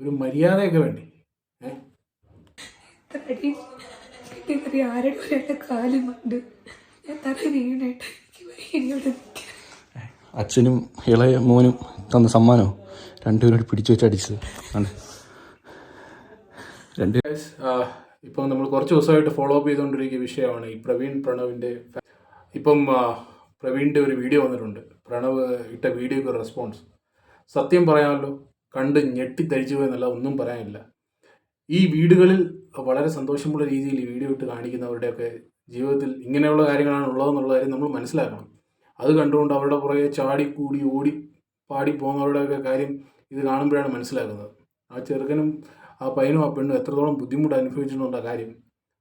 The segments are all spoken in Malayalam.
ഒരു മര്യാദയൊക്കെ വേണ്ടേ? അച്ഛനും ഇളയ മോനും തന്ന സമ്മാനോ രണ്ടുപേരും പിടിച്ചു വെച്ച് അടിച്ചത്. ആണ് രണ്ട് ഇപ്പം നമ്മൾ കുറച്ച് ദിവസമായിട്ട് ഫോളോ അപ്പ് ചെയ്തുകൊണ്ടിരിക്കുന്ന വിഷയമാണ് ഈ പ്രവീൺ പ്രണവിന്റെ ഇപ്പം പ്രവീണിന്റെ ഒരു വീഡിയോ വന്നിട്ടുണ്ട്. പ്രണവ് ഇട്ട വീഡിയോക്ക് റെസ്പോൺസ് സത്യം പറയാമല്ലോ കണ്ട് ഞെട്ടിത്തരിച്ചു പോയെന്നല്ല ഒന്നും പറയാനില്ല. ഈ വീടുകളിൽ വളരെ സന്തോഷമുള്ള രീതിയിൽ ഈ വീഡിയോ ഇട്ട് കാണിക്കുന്നവരുടെയൊക്കെ ജീവിതത്തിൽ ഇങ്ങനെയുള്ള കാര്യങ്ങളാണ് ഉള്ളതെന്നുള്ള കാര്യം നമ്മൾ മനസ്സിലാക്കണം. അത് കണ്ടുകൊണ്ട് അവരുടെ പുറകെ ചാടി കൂടി ഓടി പാടി പോകുന്നവരുടെയൊക്കെ കാര്യം ഇത് കാണുമ്പോഴാണ് മനസ്സിലാക്കുന്നത് ആ ചെറുക്കനും ആ പയ്യനും ആ പെണ്ണും എത്രത്തോളം ബുദ്ധിമുട്ട് അനുഭവിച്ചിട്ടുള്ള കാര്യം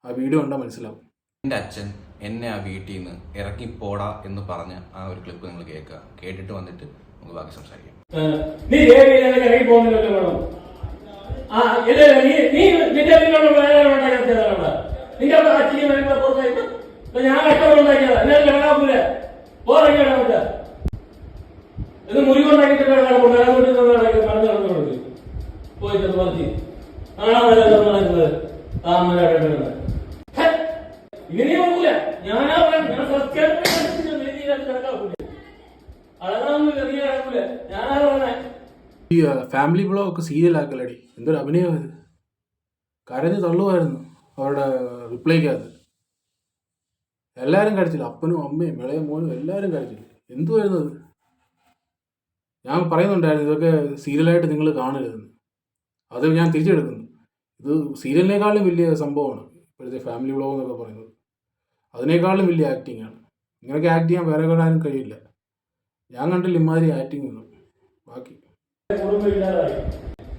ആ വീഡിയോ കണ്ടാൽ മനസ്സിലാവും. എന്റെ അച്ഛൻ എന്നെ ആ വീട്ടിൽ നിന്ന് ഇറക്കി പോടാ എന്ന് പറഞ്ഞ ആ ഒരു ക്ലിപ്പ് നിങ്ങൾ കേൾക്കുക. കേട്ടിട്ട് വന്നിട്ട് നമുക്ക് ബാക്കി സംസാരിക്കാം. നീ ദേവിയിലേക്ക് ഇറങ്ങി പോകുന്നില്ലല്ലോ ആ ഇല്ല നീ നീ നിന്റെ നിന്നോട് വേറെ ഉണ്ടാക്കിയതാണ് നിന്റെ അച്ഛനെ വരുമ്പോ പുറത്തായിട്ട് ഞാൻ കഷ്ടപ്പെട്ട് ഉണ്ടാക്കിയതാ. എന്നെ കിടക്കാപ്പൂല പോറങ്ങി കിടന്നില്ല ഇത് മുറിവുണ്ടാക്കിയിട്ട് കിടക്കും വേറെ വീട്ടിൽ നിന്ന് പറഞ്ഞു പോയിട്ട് പറഞ്ഞു ആണോ നടക്കുന്നത് ഇങ്ങനെ നോക്കൂല ഞാനാ പറയാം ഞാൻ സത്യം കിടക്കാപ്പൂല അളകാനൊന്നുമില്ല നീ കിടക്കൂല ഞാനാ പറഞ്ഞേ ഈ ഫാമിലി ബ്ലോഗ് സീരിയലാക്കലടി എന്തൊരു അഭിനയം ഇത്. കരഞ്ഞ് തള്ളുമായിരുന്നു അവരുടെ റിപ്ലൈക്കകത്ത്. എല്ലാവരും കഴിച്ചില്ല അപ്പനും അമ്മയും വിളയും മോനും എല്ലാവരും കഴിച്ചില്ല എന്തുവായിരുന്നു അത്? ഞാൻ പറയുന്നുണ്ടായിരുന്നു ഇതൊക്കെ സീരിയലായിട്ട് നിങ്ങൾ കാണരുതെന്ന്. അത് ഞാൻ തിരിച്ചെടുക്കുന്നു. ഇത് സീരിയലിനേക്കാളും വലിയ സംഭവമാണ് ഇപ്പോഴത്തെ ഫാമിലി ബ്ലോഗ് എന്നൊക്കെ പറയുന്നത്. അതിനേക്കാളും വലിയ ആക്ടിങ് ആണ്. ഇങ്ങനെയൊക്കെ ആക്ട് ചെയ്യാൻ വേറെ കാണാനും കഴിയില്ല. ഞാൻ കണ്ടില്ല ഇമാതിരി ആക്ടിങ് ഒന്നും. ബാക്കി.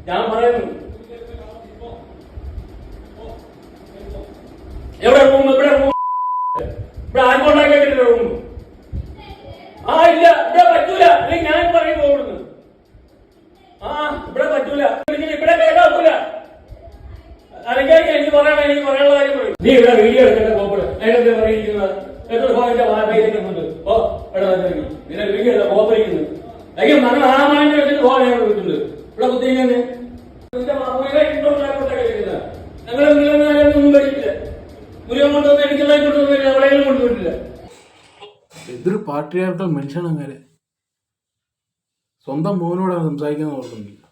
ഞാൻ പറയുന്നു. എവിടെ റൂം? ഇവിടെ റൂം? ഇവിടെ ആർക്കുണ്ടാക്കിയിട്ടില്ല റൂം. ആ ഇല്ല ഇവിടെ പറ്റൂല. ഞാൻ പറയും പോകുന്നു. ആ ഇവിടെ പറ്റൂല. ഇവിടെ കേട്ടാക്കൂല അല്ലെങ്കിൽ എനിക്ക് പറയണം എനിക്ക് പറയാനുള്ള കാര്യം പറയും. നീ ഇവിടെ വീഡിയോ എടുക്കേണ്ട കോപ്പിട് നേരത്തെ പറയുന്നത് എത്ര ഭാഗത്തെ വാർത്തയിലേക്ക് മുണ്ട് ഓ ഇവിടെ നിന്നെ വീഡിയോ എടുത്ത കോപ്പറിക്കുന്നു അല്ലെങ്കിൽ മരണം വീട്ടിൽ ഞാൻ വിളിക്കുന്നത് ഇവിടെ എനിക്കുള്ള കൊണ്ടുവന്നില്ല എന്തൊരു പാട്രിയാർക്കൽ മനുഷ്യനാണ് അങ്ങനെ. സ്വന്തം മോനോട് സംസാരിക്കാൻ ഓർക്കുന്നില്ല.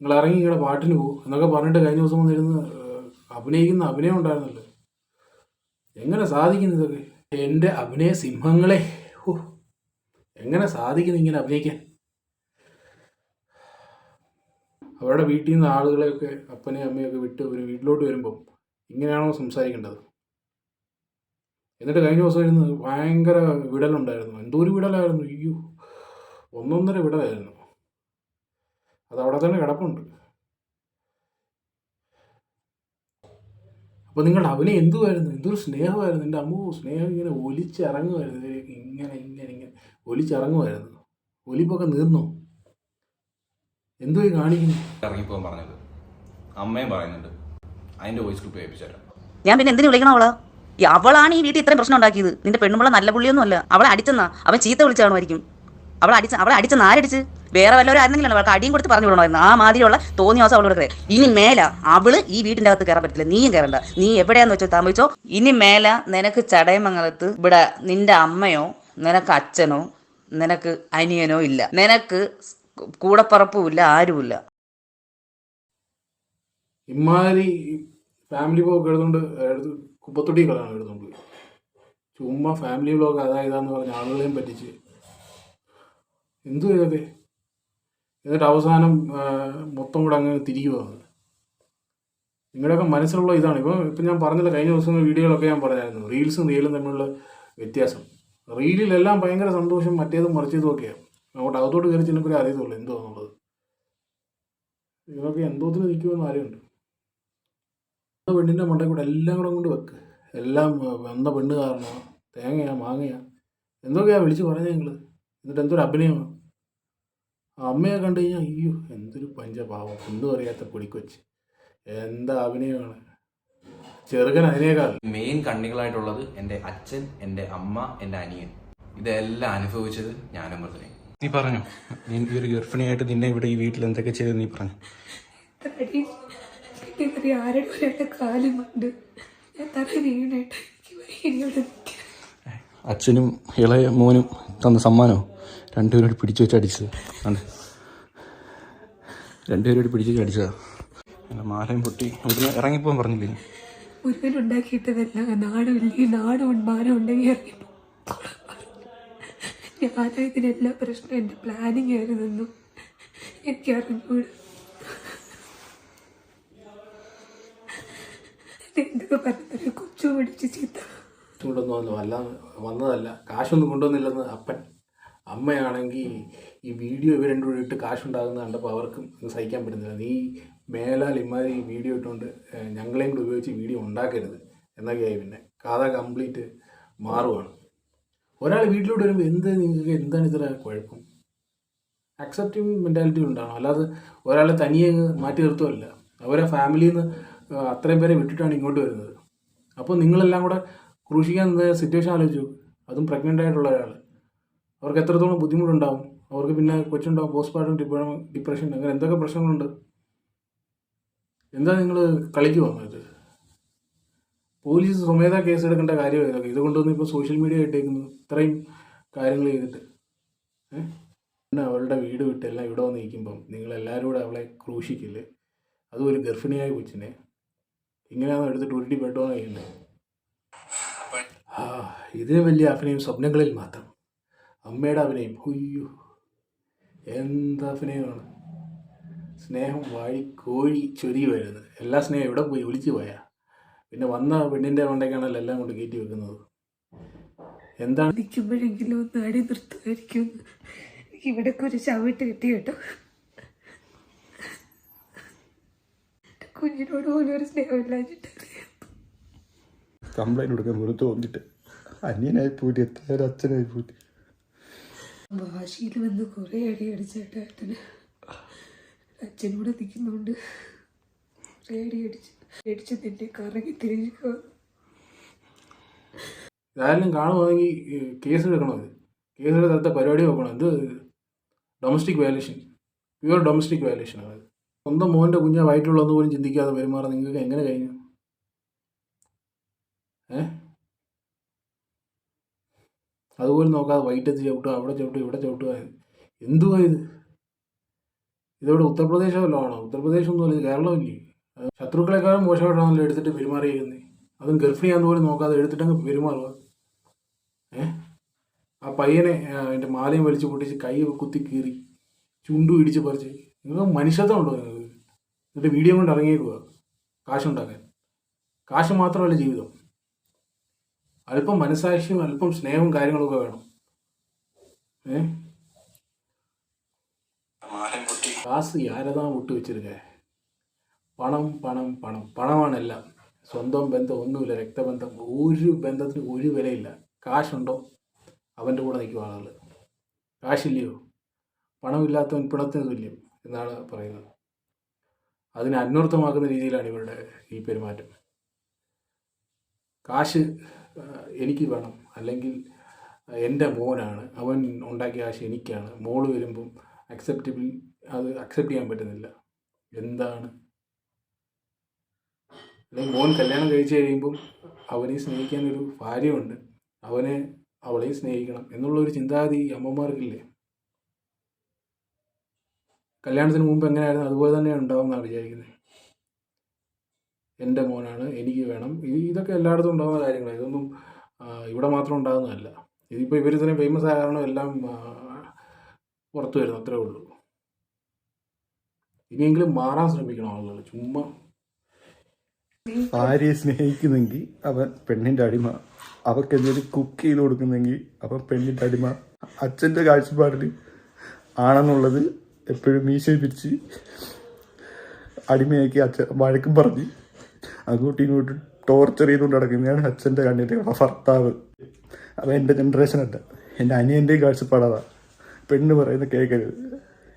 നിങ്ങൾ ഇറങ്ങി ഇങ്ങനെ പാട്ടിന് പോകും എന്നൊക്കെ പറഞ്ഞിട്ട് കഴിഞ്ഞ ദിവസം വന്നിരുന്ന് അഭിനയിക്കുന്ന അഭിനയം ഉണ്ടായിരുന്നല്ലോ. എങ്ങനെ സാധിക്കുന്നു ഇതൊക്കെ? എന്റെ അഭിനയ സിംഹങ്ങളെ. എങ്ങനെ സാധിക്കുന്നു ഇങ്ങനെ അഭിനയിക്കാൻ? അവരുടെ വീട്ടിൽ നിന്ന് ആളുകളെയൊക്കെ അപ്പനെയും അമ്മയൊക്കെ വിട്ട് ഒരു വീട്ടിലോട്ട് വരുമ്പോൾ ഇങ്ങനെയാണോ സംസാരിക്കേണ്ടത്? എന്നിട്ട് കഴിഞ്ഞ ദിവസം ഇരുന്ന് ഭയങ്കര വിടലുണ്ടായിരുന്നു. എന്തോ ഒരു വിടലായിരുന്നു. അയ്യോ ഒന്നൊന്നര വിടലായിരുന്നു. അത് അവിടെ തന്നെ കിടപ്പുണ്ട്. അപ്പോൾ നിങ്ങളുടെ അവനെ എന്തുമായിരുന്നു എന്തൊരു സ്നേഹമായിരുന്നു. എന്റെ അമ്മ സ്നേഹം ഇങ്ങനെ ഒലിച്ചിറങ്ങുമായിരുന്നു ഇങ്ങനെ ഒലിച്ചിറങ്ങുമായിരുന്നു. ഒലിപ്പൊക്കെ നീർന്നോ എന്തോ ഈ കാണിക്കുന്നു? ഇറങ്ങിപ്പോകാൻ പറഞ്ഞത്. അമ്മയും പറയുന്നുണ്ട്. അതിന്റെ വോയിസ് ക്ലിപ്പ് ഞാൻ പിന്നെ എന്തിനു വിളിക്കണം അവളാ? ഈ അവളാണ് ഈ വീട്ടിൽ ഇത്രയും പ്രശ്നം ഉണ്ടാക്കിയത്. നിന്റെ പെണ്ണുമ്പള നല്ല പുള്ളിയൊന്നും അല്ല അവളെ അടിച്ചെന്നാ. അവൻ ചീത്ത വിളിച്ചാണുമായിരിക്കും അവളെ അടിച്ച അവളെ അടിച്ച നാരടിച്ച്. വേറെ വല്ലവരും ആയിരുന്നെങ്കിലും അവൾക്ക് അടിയും കൊടുത്ത് പറഞ്ഞു വിടണമായിരുന്നു. ആ മാതിരിയുള്ള തോന്നിയ ദിവസം അവളോട് കയറി ഇനി മേല അവൾ ഈ വീട്ടിന്റെ അകത്ത് കയറാൻ പറ്റില്ല നീയും കയറണ്ട. നീ എവിടെയാന്ന് വെച്ചോ താമസിച്ചോ ഇനി മേല നിനക്ക് ചടയമംഗലത്ത് ഇവിടെ നിന്റെ അമ്മയോ നിനക്ക് അച്ഛനോ നിനക്ക് അനിയനോ ഇല്ല. നിനക്ക് കൂടപ്പറപ്പും ഇല്ല ആരുമില്ല. ഇമാതിരി ഫാമിലി ബ്ലോഗ് എഴുതുകൊണ്ട് എടുത്ത് കുപ്പത്തൊട്ടി കളാണ് എഴുതുകൊണ്ട് ചുമ്മാ ഫാമിലി ബ്ലോഗ് അതാ ഇതാന്ന് പറഞ്ഞ ആളുകളെയും പറ്റിച്ച്. എന്തു ചെയ്തത്? എന്നിട്ട് അവസാനം മൊത്തം കൂടെ അങ്ങ് വന്നത് നിങ്ങളുടെയൊക്കെ മനസ്സിലുള്ള ഇതാണ്. ഇപ്പം ഇപ്പം ഞാൻ പറഞ്ഞില്ല കഴിഞ്ഞ ദിവസം വീഡിയോകളൊക്കെ ഞാൻ പറഞ്ഞായിരുന്നു. റീൽസും റീലും തമ്മിലുള്ള വ്യത്യാസം. റീലിലെല്ലാം ഭയങ്കര സന്തോഷം മറ്റേത് മറിച്ചതും ഒക്കെയാണ് അങ്ങോട്ട് അകത്തോട്ട് കയറി ചെന്നപ്പോഴേ അറിയത്തുള്ളൂ എന്തോ എന്നുള്ളത്. ഇതൊക്കെ എന്തോത്തിന് നിൽക്കുമെന്ന് ആരുണ്ട് പെണ്ണിന്റെ മണ്ടയിൽ കൂടെ എല്ലാം കൂടെ കൊണ്ട് വെക്ക്. എല്ലാം വന്ന പെണ്ണ് കാരണോ. തേങ്ങയാ മാങ്ങയാ. എന്തൊക്കെയാ വിളിച്ച് പറഞ്ഞ ഞങ്ങൾ എന്നിട്ട് എന്തൊരു അഭിനയമാണ് അമ്മയെ കണ്ടു കഴിഞ്ഞാൽ അയ്യോ എന്തൊരു പഞ്ചപാവം. ഒന്നും അറിയാത്ത പൊടിക്കൊച്ച്. എന്താ അഭിനയമാണ്? ചെറുക്കൻ അതിനേക്കാൾ. മെയിൻ കണ്ണികളായിട്ടുള്ളത് എന്റെ അച്ഛൻ എന്റെ അമ്മ എന്റെ അനിയൻ. ഇതെല്ലാം അനുഭവിച്ചത് ഞാനും മൃതനെ നീ പറഞ്ഞു. നീ ഈ ഒരു ഗർഭിണിയായിട്ട് നിന്നെ ഇവിടെ ഈ വീട്ടിൽ എന്തൊക്കെ ചെയ്തു നീ പറഞ്ഞു. അച്ഛനും ഇളയ മോനും തന്ന സമ്മാനോ? രണ്ടുപേരോട് പിടിച്ചു വെച്ച് അടിച്ചത്. ആണ്? രണ്ടുപേരും കൂടി പിടിച്ചു വെച്ച് അടിച്ചതാ. മാലയും പൊട്ടി ഇവിടുന്ന് ഇറങ്ങിപ്പോകാൻ പറഞ്ഞില്ലേ? മുരുകൻ ഉണ്ടാക്കിയിട്ടതല്ല നാടുമില്ല നാടും മാനം ഉണ്ടെങ്കിൽ ഇറങ്ങിപ്പോ ഞാൻ ഇതിനെല്ലാം പ്രശ്നം എന്റെ പ്ലാനിങ് ആയിരുന്നു എനിക്ക് അറിഞ്ഞൂട്. എന്തൊക്കെ പറഞ്ഞൊരു കൊച്ചു പിടിച്ച് ചീത്ത. കൊണ്ടൊന്നും അല്ല വന്നതല്ല. കാശൊന്നും കൊണ്ടുവന്നില്ലെന്ന് അപ്പൻ. അമ്മയാണെങ്കിൽ ഈ വീഡിയോ ഇവർ രണ്ടും ഇട്ട് കാശുണ്ടാകുന്ന കണ്ടപ്പോൾ അവർക്കും സഹിക്കാൻ പറ്റുന്നില്ല. നീ മേലാൽ ഇമാതിരി വീഡിയോ ഇട്ടുകൊണ്ട് ഞങ്ങളെയും കൂടി ഉപയോഗിച്ച് വീഡിയോ ഉണ്ടാക്കരുത് എന്നൊക്കെയായി പിന്നെ കഥ കംപ്ലീറ്റ് മാറുവാണ്. ഒരാൾ വീട്ടിലോട്ട് വരുമ്പോൾ എന്ത് നിങ്ങൾക്ക് എന്താണ് ഇത്ര കുഴപ്പം? അക്സെപ്റ്റിംഗ് മെന്റാലിറ്റി ഉണ്ടാകണം അല്ലാതെ ഒരാളെ തനിയെ മാറ്റി നിർത്തുമല്ല അവരെ ഫാമിലിയിൽ നിന്ന് അത്രയും പേരെ വിട്ടിട്ടാണ് ഇങ്ങോട്ട് വരുന്നത്. അപ്പോൾ നിങ്ങളെല്ലാം കൂടെ ക്രൂശിക്കാൻ സിറ്റുവേഷൻ ആലോചിച്ചു അതും പ്രഗ്നന്റ് ആയിട്ടുള്ള ഒരാൾ. അവർക്ക് എത്രത്തോളം ബുദ്ധിമുട്ടുണ്ടാവും? അവർക്ക് പിന്നെ കൊച്ചുണ്ടാവും പോസ്റ്റ്മോർട്ടം ഡിപ്രഷൻ ഡിപ്രഷൻ അങ്ങനെ എന്തൊക്കെ പ്രശ്നങ്ങളുണ്ട്? എന്താ നിങ്ങൾ കളിക്ക് വന്നത് പോലീസ് സ്വമേധ കേസെടുക്കേണ്ട എടുക്കേണ്ട കാര്യം ഇതൊക്കെ. ഇതുകൊണ്ടൊന്നും ഇപ്പോൾ സോഷ്യൽ മീഡിയ ഇട്ടേക്കുന്നു. ഇത്രയും കാര്യങ്ങൾ ചെയ്തിട്ട്. പിന്നെ അവളുടെ വീട് വിട്ടെല്ലാം ഇവിടെ വന്ന് നിൽക്കുമ്പം നിങ്ങളെല്ലാവരും കൂടെ അവളെ ക്രൂശിക്കില്ലേ അതും ഒരു ഗർഭിണിയായ കൊച്ചിനെ. ഇങ്ങനെയാണ് എടുത്തിട്ട് ഉരുട്ടി പെട്ടോന്ന് ചെയ്യുന്നത് ആ ഇതിന് വലിയ അഭിനയം സ്വപ്നങ്ങളിൽ മാത്രം. അമ്മയുടെ അഭിനയം. അയ്യോ. എന്ത് അഭിനയമാണ്? സ്നേഹം വാഴി കോഴി ചൊരി വരുന്നത് എല്ലാ സ്നേഹം എവിടെ പോയി? ഒളിച്ചു പോയാ. പിന്നെ വന്ന പെണ്ണിന്റെ കൊണ്ടേക്കാണല്ലോ എല്ലാം കൊണ്ട് കയറ്റി വെക്കുന്നത്. എന്താണ്? നിൽക്കുമ്പോഴെങ്കിലും ഒന്ന് അടി നിർത്തുമായിരിക്കും. എനിക്ക് ഇവിടൊക്കെ ഒരു ചവിട്ട് കിട്ടി കേട്ടോ. കുഞ്ഞിനോട് പോലും ഒരു സ്നേഹമില്ലാഞ്ഞിട്ടറിയാം കംപ്ലൈന്റ് കൊടുക്കാൻ പുറത്ത് വന്നിട്ട് അനിയനായി പോയിട്ട് എത്ര അച്ഛനായി പോയിട്ട് വാശിയിൽ വന്ന് കുറെ അടി അടിച്ചിട്ട് ഏട്ടന് അച്ഛനൂടെ നിൽക്കുന്നുണ്ട്. കുറേ അടി അടിച്ച് അടിച്ച് നിന്നെ കറങ്ങി തിരിഞ്ഞു ഇതായാലും കാണുവാണെങ്കിൽ കേസ് എടുക്കണം ഇത്? കേസ് എടുത്ത പരിപാടി നോക്കണം ഇത് domestic violation pure domestic violation ആണ് സ്വന്തം മോന്റെ കുഞ്ഞ വയറ്റുള്ളതെന്ന് പോലും ചിന്തിക്കാതെ പെരുമാറാൻ നിങ്ങൾക്ക് എങ്ങനെ കഴിഞ്ഞു ഏ അതുപോലും നോക്കാതെ വൈറ്റത്ത് ചവിട്ടുക അവിടെ ചവിട്ടുക ഇവിടെ ചവിട്ടുക എന്തുവാ ഇത്? ഇതവിടെ ഉത്തർപ്രദേശമല്ല വല്ലതും ആണോ? ഉത്തർപ്രദേശ് ഒന്നുമല്ല ഇത് കേരളമില്ലേ? ശത്രുക്കളെക്കാളും മോശമായിട്ടാണല്ലോ എടുത്തിട്ട് പെരുമാറിയിരിക്കുന്നത് അതും ഗർഭിണിയാന്ന് പോലും നോക്കാതെ എടുത്തിട്ടങ്ങ് പെരുമാറുക ഏ? ആ പയ്യനെ എന്റെ മാലയും വലിച്ചു പൊട്ടിച്ച് കൈ കുത്തി കീറി ചുണ്ടു ഇടിച്ച് പറിച്ച്. നിങ്ങൾക്ക് മനുഷ്യത്വം ഉണ്ടോ നിങ്ങൾക്ക്? എന്നിട്ട് വീഡിയോ കൊണ്ട് ഇറങ്ങിയേക്കുക കാശുണ്ടാക്കാൻ. കാശ് മാത്രമല്ല ജീവിതം. അല്പം മനസാക്ഷിയും അല്പം സ്നേഹവും കാര്യങ്ങളൊക്കെ വേണം. ഏ? കാസ് ആരതാ വിട്ടു വെച്ചിരിക്കേ? പണം പണം പണം. പണമാണ് എല്ലാം. സ്വന്തം ബന്ധം ഒന്നുമില്ല രക്തബന്ധം. ഒരു ബന്ധത്തിന് ഒരു വിലയില്ല. കാശുണ്ടോ? അവന്റെ കൂടെ നിൽക്കും ആളുകൾ. കാശില്ലയോ? പണമില്ലാത്തവൻ പിണത്തിന് തുല്യം എന്നാണ് പറയുന്നത്. അതിനെ അന്വർത്ഥമാക്കുന്ന രീതിയിലാണ് ഇവരുടെ ഈ പെരുമാറ്റം. കാശ് എനിക്ക് വേണം. അല്ലെങ്കിൽ എന്റെ മോനാണ്. അവൻ ഉണ്ടാക്കിയ ആശയം എനിക്കാണ്. മോൾ വരുമ്പം അക്സെപ്റ്റബിൾ അത് അക്സെപ്റ്റ് ചെയ്യാൻ പറ്റുന്നില്ല. എന്താണ്? അല്ലെങ്കിൽ മോൻ കല്യാണം കഴിച്ചു കഴിയുമ്പം അവനെ സ്നേഹിക്കാൻ ഒരു ഭാര്യയുണ്ട്. അവനെ അവളെയും സ്നേഹിക്കണം എന്നുള്ള ഒരു ചിന്താഗതി അമ്മമാർക്കില്ലേ? കല്യാണത്തിന് മുമ്പ് എങ്ങനെയായിരുന്നു? അതുപോലെ തന്നെയാണ് ഉണ്ടാവും എന്നാണ് വിചാരിക്കുന്നത്. എന്റെ മോനാണ് എനിക്ക് വേണം. ഇത് ഇതൊക്കെ എല്ലായിടത്തും ഉണ്ടാകുന്ന കാര്യങ്ങളാണ് ഇതൊന്നും ഇവിടെ മാത്രം ഉണ്ടാകുന്നതല്ല. ഇതിപ്പോൾ ഇവർ ഇതിനെ ഫേമസ് ആയ കാരണം എല്ലാം പുറത്തു വരുന്നു. അത്രേ ഉള്ളൂ. ഇനിയെങ്കിലും മാറാൻ ശ്രമിക്കണം ആളുകൾ ചുമ്മാ. ഭാര്യയെ സ്നേഹിക്കുന്നെങ്കിൽ അവൻ പെണ്ണിന്റെ അടിമ. അവർക്ക് എന്തെങ്കിലും കുക്ക് ചെയ്ത് കൊടുക്കുന്നെങ്കിൽ അവൻ പെണ്ണിന്റെ അടിമ. അച്ഛന്റെ കാഴ്ചപ്പാടിൽ ആണെന്നുള്ളത് എപ്പോഴും മീശയിൽ പിരിച്ച് അടിമയാക്കി അച്ഛൻ വഴക്കും പറഞ്ഞ് അങ്ങോട്ടും ഇങ്ങോട്ടും ടോർച്ചർ ചെയ്തുകൊണ്ട് നടക്കുന്നതാണ് അച്ഛന്റെ കണ്ണിന്റെ ഭർത്താവ്. അവൻ എന്റെ ജനറേഷൻ അല്ല എന്റെ അനിയന്റെ കാഴ്ചപ്പാടാണ് പെണ്ണ് പറയുന്ന കേൾക്കരുത്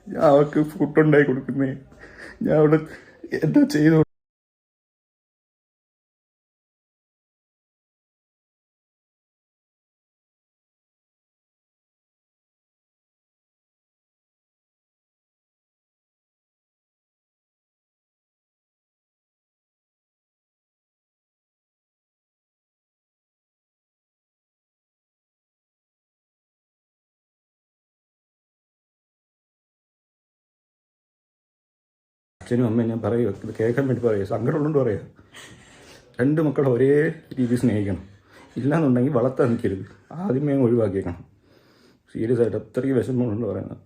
ഞാൻ അവൾക്ക് ഫുഡ് ഉണ്ടായി കൊടുക്കുന്നേ. ഞാൻ അവിടെ എന്താ ചെയ്തു അച്ഛനും അമ്മയും ഞാൻ പറയുക ഇത് കേൾക്കാൻ വേണ്ടി പറയുക സങ്കടമുള്ളതുകൊണ്ട് പറയുക രണ്ട് മക്കളെ ഒരേ രീതിയിൽ സ്നേഹിക്കണം. ഇല്ലാന്നുണ്ടെങ്കിൽ വളർത്താൻ നിൽക്കരുത്. ആദ്യമേ ഒഴിവാക്കിയേക്കണം. സീരിയസ് ആയിട്ട് അത്രയും വിഷമമുണ്ടെന്ന് പറയുന്നത്.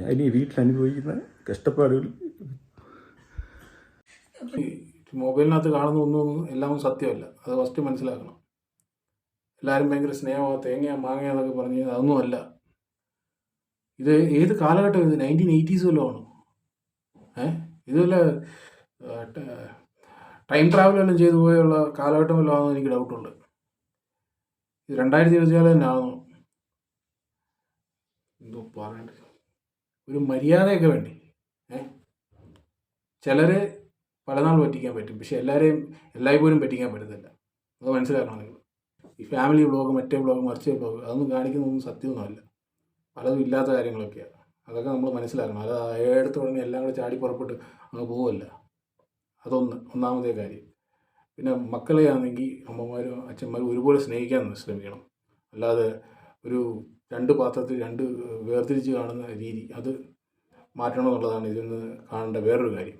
ഞാൻ ഇനി വീട്ടിൽ അനുഭവിക്കുന്ന കഷ്ടപ്പാടുകൾ. മൊബൈലിനകത്ത് കാണുന്ന ഒന്നും എല്ലാം സത്യമല്ല. അത് ഫസ്റ്റ് മനസ്സിലാക്കണം. എല്ലാവരും ഭയങ്കര സ്നേഹമാണ് തേങ്ങ മാങ്ങയെന്നൊക്കെ പറഞ്ഞ് അതൊന്നും അല്ല ഇത് ഏത് കാലഘട്ടം ഇത്? നയന്റീൻ എയ്റ്റീസ് വല്ലതും ആണോ? ഏ? ഇത് ടൈം ട്രാവൽ എല്ലാം ചെയ്തു പോയുള്ള കാലഘട്ടം വല്ലതും ആണെന്ന് എനിക്ക് ഡൗട്ടുണ്ട് ഇത് രണ്ടായിരത്തി ഇരുപത്തിനാല് തന്നെ ആണോ എന്തോ പറയണ്ടത് ഒരു മര്യാദയൊക്കെ വേണ്ടി? ചിലരെ പലനാൾ പറ്റിക്കാൻ പറ്റും. പക്ഷെ എല്ലാവരെയും എല്ലായ്പ്പോഴും പറ്റിക്കാൻ പറ്റത്തില്ല. അത് മനസ്സിലാക്കണം നിങ്ങൾ. ഈ ഫാമിലി വ്ളോഗ് മറ്റേ വ്ളോഗ് മറിച്ചേ വ്ളോഗ് അതൊന്നും കാണിക്കുന്നതൊന്നും സത്യമൊന്നുമല്ല. പലതും ഇല്ലാത്ത കാര്യങ്ങളൊക്കെയാണ് അതൊക്കെ നമ്മൾ മനസ്സിലാക്കണം. അത് ഏടുത്ത് ഉടനെ എല്ലാം കൂടെ ചാടി പുറപ്പെട്ട് അങ്ങ് പോവല്ല. അതൊന്ന് ഒന്നാമത്തെ കാര്യം. പിന്നെ മക്കളെ ആണെങ്കിൽ അമ്മമാരും അച്ഛന്മാരും ഒരുപോലെ സ്നേഹിക്കാൻ ശ്രമിക്കണം. അല്ലാതെ ഒരു രണ്ട് പാത്രത്തിൽ രണ്ട് വേർതിരിച്ച് കാണുന്ന രീതി അത് മാറ്റണം എന്നുള്ളതാണ് ഇതിൽ നിന്ന് കാണേണ്ട വേറൊരു കാര്യം.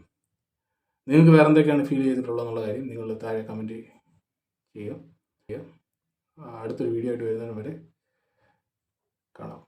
നിങ്ങൾക്ക് വേറെ എന്തൊക്കെയാണ് ഫീൽ ചെയ്തിട്ടുള്ളത് എന്നുള്ള കാര്യം നിങ്ങൾ താഴെ കമന്റ് ചെയ്യുക. അടുത്തൊരു വീഡിയോ ആയിട്ട് വരുന്നതിന് വരെ കാണാം.